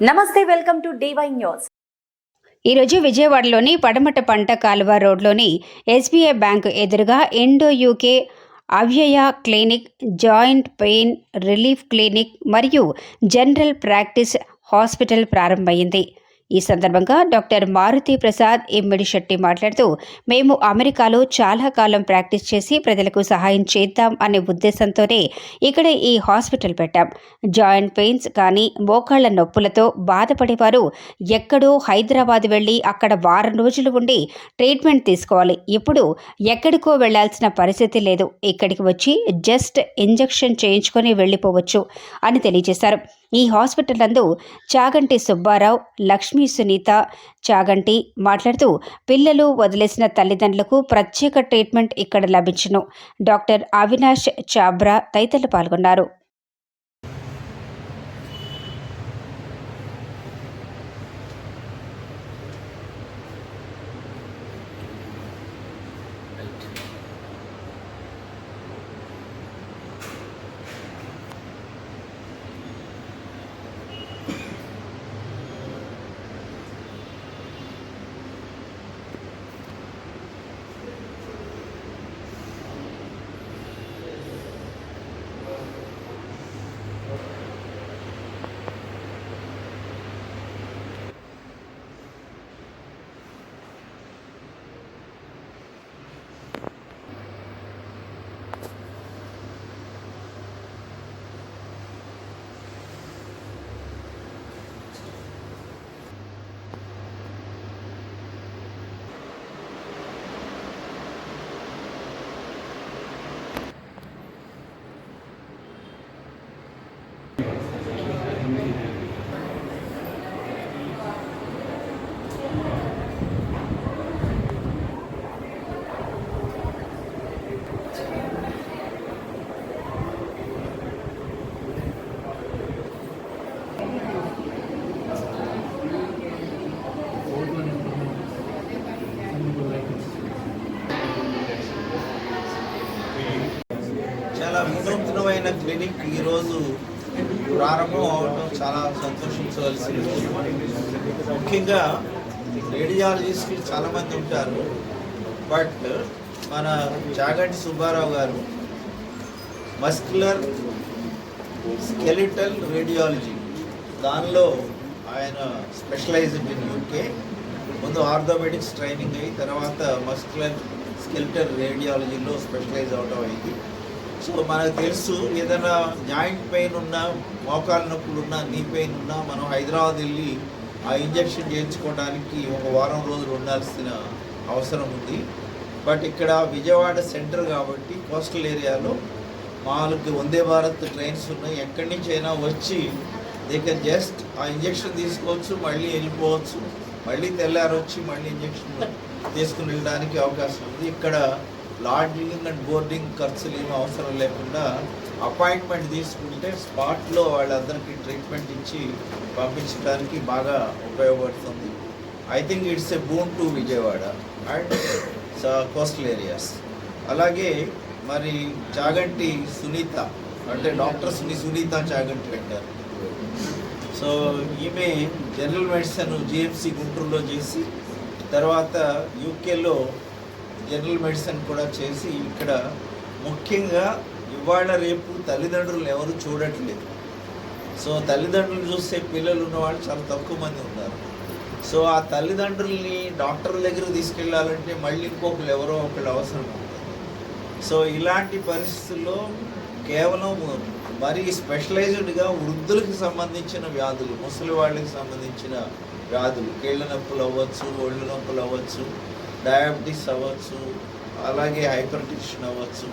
నమస్తే welcome to DY news. ఈరోజు విజయవాడలోని పడమట పంట కాలువ రోడ్లోని ఎస్బీఐ బ్యాంకు ఎదురుగా endo UK Avyaya clinic joint pain relief clinic మరియు జనరల్ ప్రాక్టీస్ హాస్పిటల్ ప్రారంభమైంది. ఈ సందర్భంగా డాక్టర్ మారుతి ప్రసాద్ ఇమ్మిడి శెట్టి మాట్లాడుతూ మేము అమెరికాలో చాలా కాలం ప్రాక్టీస్ చేసి ప్రజలకు సహాయం చేద్దాం అనే ఉద్దేశంతోనే ఇక్కడ ఈ హాస్పిటల్ పెట్టాం. జాయింట్ పెయిన్స్ కానీ మోకాళ్ళ నొప్పులతో బాధపడేవారు ఎక్కడో హైదరాబాద్ వెళ్ళి అక్కడ వారం రోజులు ఉండి ట్రీట్మెంట్ తీసుకోవాలి. ఇప్పుడు ఎక్కడికో వెళ్ళాల్సిన పరిస్థితి లేదు. ఇక్కడికి వచ్చి జస్ట్ ఇంజెక్షన్ చేయించుకొని వెళ్ళిపోవచ్చు అని తెలియజేశారు. ఈ హాస్పిటల్ నందు చాగంటి సుబ్బారావు లక్ష్మీ సునీత చాగంటి మాట్లాడుతూ పిల్లలు వదిలేసిన తల్లిదండ్రులకు ప్రత్యేక ట్రీట్మెంట్ ఇక్కడ లభించును. డాక్టర్ అవినాష్ చాబ్రా తదితరులు పాల్గొన్నారు చాలా వినూత్నమైన క్లినిక్ ఈరోజు ప్రారంభం అవడం చాలా సంతోషించవలసింది. ముఖ్యంగా రేడియాలజిస్టులు చాలామంది ఉంటారు. బట్ మన చాగంటి సుబ్బారావు గారు మస్కులర్ స్కెలిటల్ రేడియాలజీ దానిలో ఆయన స్పెషలైజ్డ్ ఇన్ యూకే ముందు ఆర్థోపెడిక్స్ ట్రైనింగ్ అయ్యి తర్వాత మస్కులర్ స్కెలిటల్ రేడియాలజీలో స్పెషలైజ్ అవడం అయింది. సో మనకు తెలుసు ఏదైనా జాయింట్ పెయిన్ ఉన్నా మోకాలు నొప్పులు ఉన్నా నీ పెయిన్ ఉన్నా మనం హైదరాబాద్ వెళ్ళి ఆ ఇంజెక్షన్ చేయించుకోవడానికి ఒక వారం రోజులు ఉండాల్సిన అవసరం ఉంది. బట్ ఇక్కడ విజయవాడ సెంటర్ కాబట్టి కోస్టల్ ఏరియాలో మామూలుగా వందే భారత్ ట్రైన్స్ ఉన్నాయి. ఎక్కడి నుంచి అయినా వచ్చి దే కెన్ జస్ట్ ఆ ఇంజెక్షన్ తీసుకోవచ్చు మళ్ళీ వెళ్ళిపోవచ్చు. మళ్ళీ తెల్లారి వచ్చి మళ్ళీ ఇంజెక్షన్ తీసుకుని వెళ్ళడానికి అవకాశం ఉంది. ఇక్కడ లాడ్జింగ్ అండ్ బోర్డింగ్ ఖర్చులు ఏమి అవసరం లేకుండా అపాయింట్మెంట్ తీసుకుంటే స్పాట్లో వాళ్ళందరికీ ట్రీట్మెంట్ ఇచ్చి పంపించడానికి బాగా ఉపయోగపడుతుంది. I think it's a boon to Vijayawada and coastal areas. అలాగే మరి చాగంటి సునీత అంటే డాక్టర్స్ని సునీత చాగంటి పెట్టారు సో ఈమె జనరల్ మెడిసిన్ జిఎంసి గుంటూరులో చేసి తర్వాత యూకేలో జనరల్ మెడిసిన్ కూడా చేసి ఇక్కడ ముఖ్యంగా ఇవాళ రేపు తల్లిదండ్రులు ఎవరు చూడట్లేదు. సో తల్లిదండ్రులు చూస్తే పిల్లలు ఉన్నవాళ్ళు చాలా తక్కువ మంది ఉన్నారు. సో ఆ తల్లిదండ్రుల్ని డాక్టర్ దగ్గర తీసుకెళ్ళాలంటే మళ్ళీ ఇంకొకరు ఎవరో ఒకళ్ళు అవసరం ఉంటుంది సో ఇలాంటి పరిస్థితుల్లో కేవలం మరి స్పెషలైజ్డ్గా వృద్ధులకు సంబంధించిన వ్యాధులు ముసలి వాళ్ళకి సంబంధించిన వ్యాధులు కీళ్ళ నొప్పులు అవ్వచ్చు ఒళ్ళు నొప్పులు అవ్వచ్చు డయాబెటీస్ అవ్వచ్చు అలాగే హైపర్ టెన్షన్ అవ్వచ్చు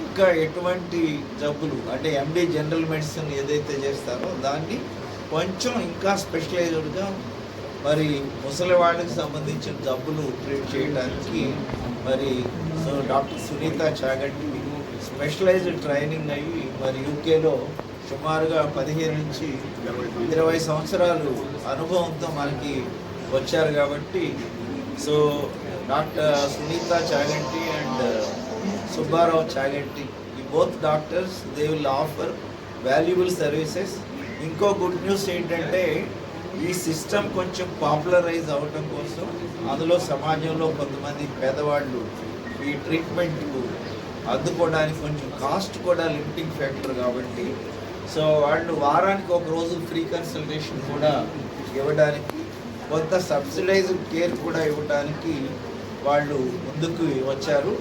ఇంకా ఎటువంటి జబ్బులు అంటే ఎండి జనరల్ మెడిసిన్ ఏదైతే చేస్తారో దాన్ని కొంచెం ఇంకా స్పెషలైజ్డ్గా మరి ముసలి వాళ్ళకి సంబంధించిన జబ్బులు ట్రీట్ చేయడానికి మరి so doctor Sunitha Chaganti specialised training అయ్యి మరి యూకేలో సుమారుగా పదిహేను నుంచి ఇరవై సంవత్సరాలు అనుభవంతో మనకి వచ్చారు కాబట్టి so doctor Sunitha Chaganti and Subbarao Chaganti ఈ both doctors they will offer valuable services ఇంకో గుడ్ న్యూస్ ఏంటంటే ఈ సిస్టమ్ కొంచెం పాపులరైజ్ అవటం కోసం అందులో సమాజంలో కొంతమంది పేదవాళ్ళు ఈ ట్రీట్మెంట్కు అందుకోవడానికి కొంచెం కాస్ట్ కూడా లిమిటింగ్ ఫ్యాక్టర్ కాబట్టి సో వాళ్ళు వారానికి ఒక రోజు ఫ్రీ కన్సల్టేషన్ కూడా ఇవ్వడానికి కొంత సబ్సిడైజ్డ్ కేర్ కూడా ఇవ్వడానికి వాళ్ళు ముందుకు వచ్చారు.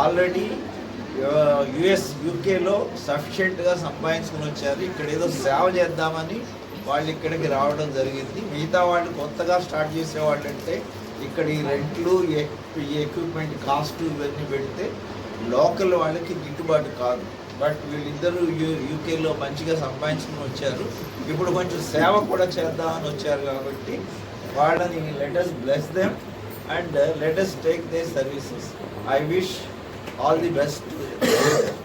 ఆల్రెడీ యుఎస్ యూకేలో సఫిషియెంట్గా సంపాదించుకుని వచ్చారు. ఇక్కడ ఏదో సేవ చేద్దామని వాళ్ళు ఇక్కడికి రావడం జరిగింది. మిగతా వాళ్ళు కొత్తగా స్టార్ట్ చేసేవాళ్ళు అంటే ఇక్కడ ఈ రెంట్లు ఎక్విప్మెంట్ కాస్ట్ ఇవన్నీ పెడితే లోకల్ వాళ్ళకి గిట్టుబాటు కాదు. బట్ వీళ్ళిద్దరూ యూ యూకేలో మంచిగా సంపాదించుకుని వచ్చారు. ఇప్పుడు కొంచెం సేవ కూడా చేద్దామని వచ్చారు కాబట్టి వాళ్ళని let's bless them and let's take the services I wish all the best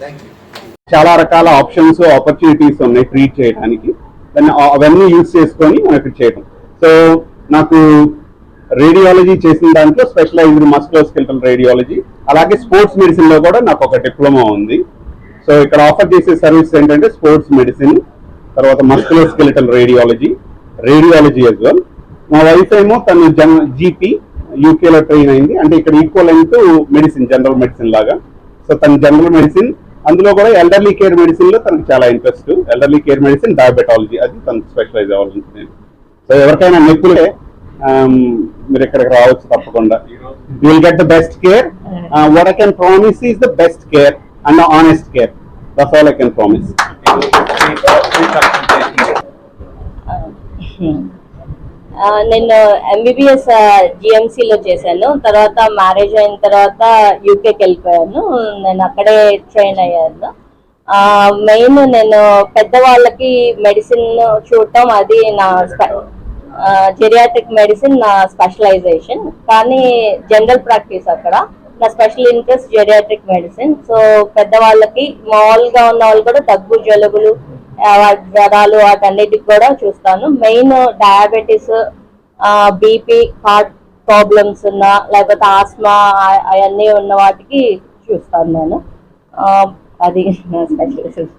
thank you చాలా రకాల ఆప్షన్స్ ఆపర్చునిటీస్ ఉన్నాయి ట్రీట్ చేయడానికి. దాన్ని అవన్నీ యూజ్ చేసుకొని మనం ఇక్కడ చేయటం. సో నాకు రేడియాలజీ చేసిన దాంట్లో స్పెషలైజ్డ్ మస్కులోస్కెల్టల్ రేడియాలజీ అలాగే స్పోర్ట్స్ మెడిసిన్లో కూడా నాకు ఒక డిప్లొమా ఉంది. సో ఇక్కడ ఆఫర్ చేసే సర్వీస్ ఏంటంటే స్పోర్ట్స్ మెడిసిన్ తర్వాత musculoskeletal radiology radiology as well మా వైఫ్ ఏమో తను జన్ జీపీ యూకేలో ట్రైన్ అయింది. అంటే ఇక్కడ equal to medicine general medicine లాగా. సో తన జనరల్ మెడిసిన్ అందులో కూడా ఎల్డర్లీ కేర్ మెడిసిన్లో తనకు చాలా interest elderly care medicine diabetology అది తనకు స్పెషలైజ్ అవ్వాలనుకుంటున్నాను సో ఎవరికైనా నొప్పులే ఆమ్, మీరు ఇక్కడికి రావచ్చు తప్పకుండా. You will get the best care what I can promise is the best care and honest care that's all I can promise నేను ఎంబీబీఎస్ జిఎంసీలో చేశాను. తర్వాత మ్యారేజ్ అయిన తర్వాత యూకేకి వెళ్ళిపోయాను. నేను అక్కడే ట్రైన్ అయ్యాను. మెయిన్ నేను పెద్దవాళ్ళకి మెడిసిన్ చూడటం అది నా జెరియాట్రిక్ మెడిసిన్ నా స్పెషలైజేషన్ కానీ జనరల్ ప్రాక్టీస్ అక్కడ. నా special interest geriatric medicine so పెద్దవాళ్ళకి మామూలుగా ఉన్న వాళ్ళు కూడా దగ్గు జలుబులు జ్వరాలు వాటన్నిటికి కూడా చూస్తాను main diabetes BP heart problems ఉన్న లేకపోతే ఆస్మా అవన్నీ ఉన్న వాటికి చూస్తాను నేను ఆ, అది నా స్పెషలిస్ట్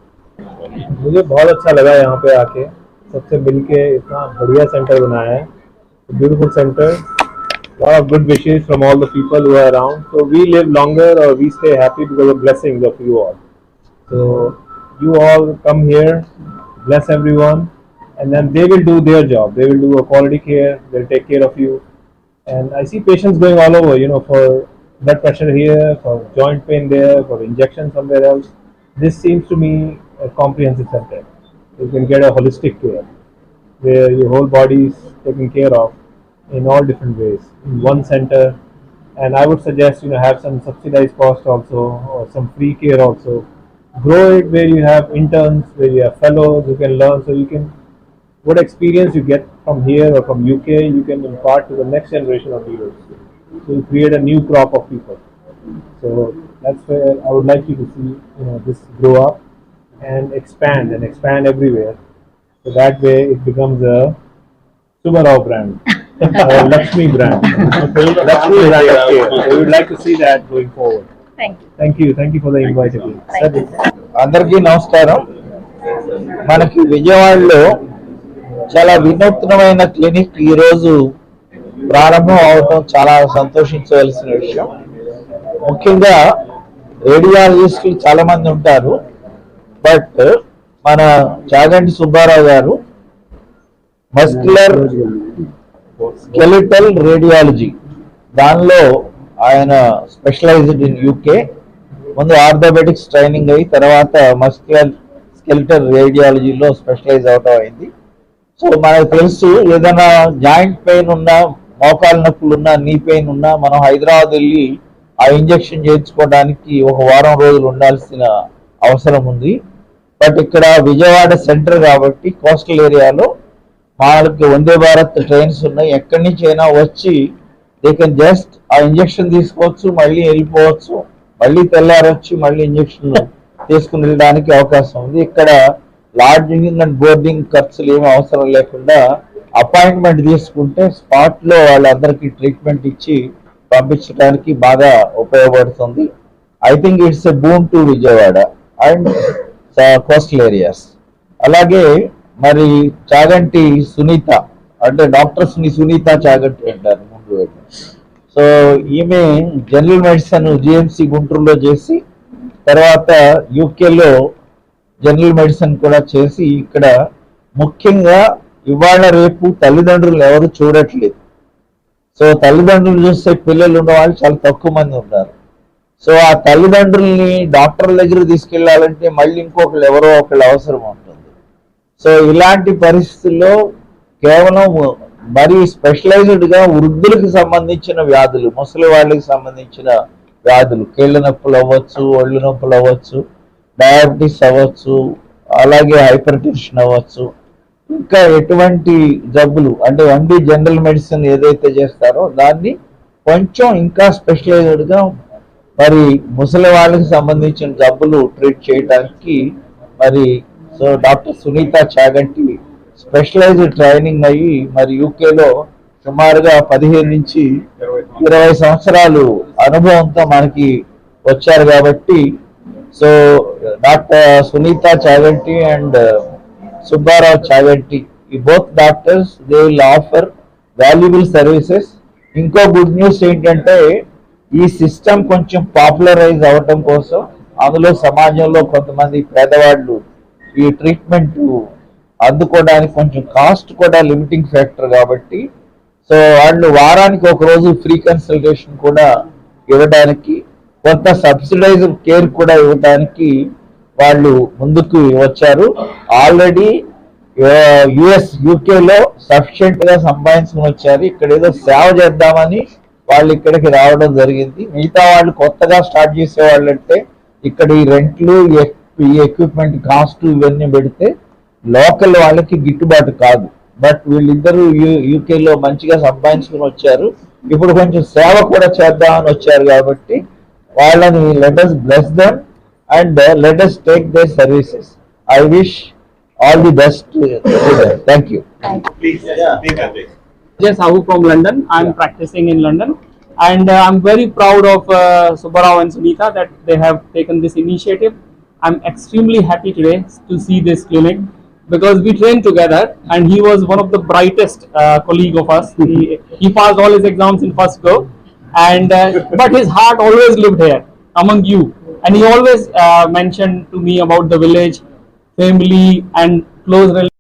मुझे बहुत अच्छा लगा यहाँ पे आके सबसे मिलके इतना बढ़िया सेंटर बनाया है beautiful centre lot of good wishes from all the people who are around so we live longer or we stay happy because of blessings of you all so you all come here bless everyone and then they will do their job they will do a quality care they'll take care of you and I see patients going all over, you know, for blood pressure here, for joint pain there, for injection somewhere else. This seems to me a comprehensive center. You can get a holistic care where your whole body is taken care of in all different ways in one center. And I would suggest, you know, have some subsidized cost also or some free care also grow it where you have interns, where you have fellows who can learn. So you can, what experience you get from here or from UK, you can impart to the next generation of leaders. So you create a new crop of people. So that's where I would like you to see, you know, this grow up and expand and expand everywhere. So that way it becomes a Subarao brand. a Lakshmi brand. Lakshmi brand. So we would like to see that going forward. Thank you. Thank you. Thank you for the invite. Thank you. అందరికీ నమస్కారం. మనకి విజయవాడలో చాలా వినూత్నమైన clinic ఈరోజు ప్రారంభం అవటం చాలా సంతోషించవలసిన విషయం. ముఖ్యంగా రేడియాలజిస్టులు చాలా మంది ఉంటారు. బట్ మన చాగంటి సుబ్బారావు గారు మస్కులర్ స్కెలిటల్ రేడియాలజీ దానిలో ఆయన స్పెషలైజ్డ్ ఇన్ యూకే ముందు ఆర్థోబెటిక్స్ ట్రైనింగ్ అయ్యి తర్వాత మస్క్యులర్ స్కెల్టర్ రేడియాలజీలో స్పెషలైజ్ అవటం అయింది. సో మనకు తెలుసు ఏదైనా జాయింట్ పెయిన్ ఉన్నా మోకాలు నొప్పులు ఉన్నా నీ పెయిన్ ఉన్నా మనం హైదరాబాద్ వెళ్ళి ఆ ఇంజెక్షన్ చేయించుకోవడానికి ఒక వారం రోజులు ఉండాల్సిన అవసరం ఉంది. బట్ ఇక్కడ విజయవాడ సెంటర్ కాబట్టి కోస్టల్ ఏరియాలో వాళ్ళకి వందే భారత్ ట్రైన్స్ ఉన్నాయి. ఎక్కడి నుంచి అయినా వచ్చి దే కెన్ జస్ట్ ఆ ఇంజెక్షన్ తీసుకోవచ్చు మళ్ళీ వెళ్ళిపోవచ్చు. మళ్ళీ తెల్లారొచ్చి మళ్ళీ ఇంజెక్షన్ తీసుకుని వెళ్ళడానికి అవకాశం ఉంది. ఇక్కడ లాడ్జింగ్ అండ్ బోర్డింగ్ ఖర్చులు ఏమి అవసరం లేకుండా అపాయింట్మెంట్ తీసుకుంటే స్పాట్లో వాళ్ళందరికీ ట్రీట్మెంట్ ఇచ్చి పంపించడానికి బాగా ఉపయోగపడుతుంది. I think it's a boom to Vijayawada and coastal areas అలాగే మరి చాగంటి సునీత అంటే డాక్టర్స్ని సునీత చాగంటి అంటారు ముందు సో ఈమె జనరల్ మెడిసిన్ జిఎంసి గుంటూరులో చేసి తర్వాత యూకేలో జనరల్ మెడిసిన్ కూడా చేసి ఇక్కడ ముఖ్యంగా ఇవాళ రేపు తల్లిదండ్రులు ఎవరు చూడట్లేదు. సో తల్లిదండ్రులు చూస్తే పిల్లలు ఉన్నవాళ్ళు చాలా తక్కువ మంది ఉన్నారు. సో ఆ తల్లిదండ్రుల్ని డాక్టర్ల దగ్గర తీసుకెళ్ళాలంటే మళ్ళీ ఇంకొకళ్ళు ఎవరో ఒకళ్ళు అవసరం ఉంటుంది. సో ఇలాంటి పరిస్థితుల్లో కేవలం మరి స్పెషలైజ్డ్గా వృద్ధులకు సంబంధించిన వ్యాధులు ముసలి వాళ్ళకి సంబంధించిన వ్యాధులు కీళ్ళ నొప్పులు అవ్వచ్చు ఒళ్ళు నొప్పులు అవ్వచ్చు డయాబెటీస్ అవ్వచ్చు అలాగే హైపర్ టెన్షన్ అవ్వచ్చు ఇంకా ఎటువంటి జబ్బులు అంటే ఓన్లీ జనరల్ మెడిసిన్ ఏదైతే చేస్తారో దాన్ని కొంచెం ఇంకా స్పెషలైజ్డ్గా మరి ముసలి వాళ్ళకి సంబంధించిన జబ్బులు ట్రీట్ చేయడానికి మరి so doctor Sunitha Chaganti specialised training అయ్యి మరి యూకేలో సుమారుగా పదిహేను నుంచి ఇరవై సంవత్సరాలు అనుభవంతో మనకి వచ్చారు కాబట్టి so doctor Sunitha Chaganti and Subbarao Chaganti ఈ both doctors they will offer valuable services. ఇంకో గుడ్ న్యూస్ ఏంటంటే ఈ సిస్టమ్ కొంచెం పాపులరైజ్ అవ్వటం కోసం అందులో సమాజంలో కొంతమంది పేదవాళ్ళు ఈ ట్రీట్మెంట్ అందుకోవడానికి కొంచెం కాస్ట్ కూడా లిమిటింగ్ ఫ్యాక్టర్ కాబట్టి సో వాళ్ళు వారానికి ఒక రోజు ఫ్రీ కన్సల్టేషన్ కూడా ఇవ్వడానికి కొంత సబ్సిడైజ్డ్ కేర్ కూడా ఇవ్వడానికి వాళ్ళు ముందుకు వచ్చారు. ఆల్రెడీ యుఎస్ యూకేలో సఫిషియెంట్గా సంపాదించుకుని వచ్చారు. ఇక్కడ ఏదో సేవ చేద్దామని వాళ్ళు ఇక్కడికి రావడం జరిగింది. మిగతా వాళ్ళు కొత్తగా స్టార్ట్ చేసే వాళ్ళంటే ఇక్కడ ఈ రెంట్లు ఎక్- ఈ ఎక్విప్మెంట్ కాస్ట్ ఇవన్నీ పెడితే లోకల్ వాళ్ళకి గిట్టుబాటు కాదు బట్ వీళ్ళిద్దరూ యూకేలో మంచిగా సంపాదించుకుని వచ్చారు ఇప్పుడు కొంచెం సేవ కూడా చేద్దామని వచ్చారు కాబట్టి వాళ్ళని let's bless them and let's take the services I wish all the best thank you Yes, Ahu from London. I'm practicing in London, and uh, I'm very proud of uh, Subbarao and Sunita that they have taken this initiative. I'm extremely happy today to see this clinic because we trained together, and he was one of the brightest uh, colleague of us. He, he passed all his exams in first go, and uh, but his heart always lived here among you, and he always uh, mentioned to me about the village, family, and close relationships.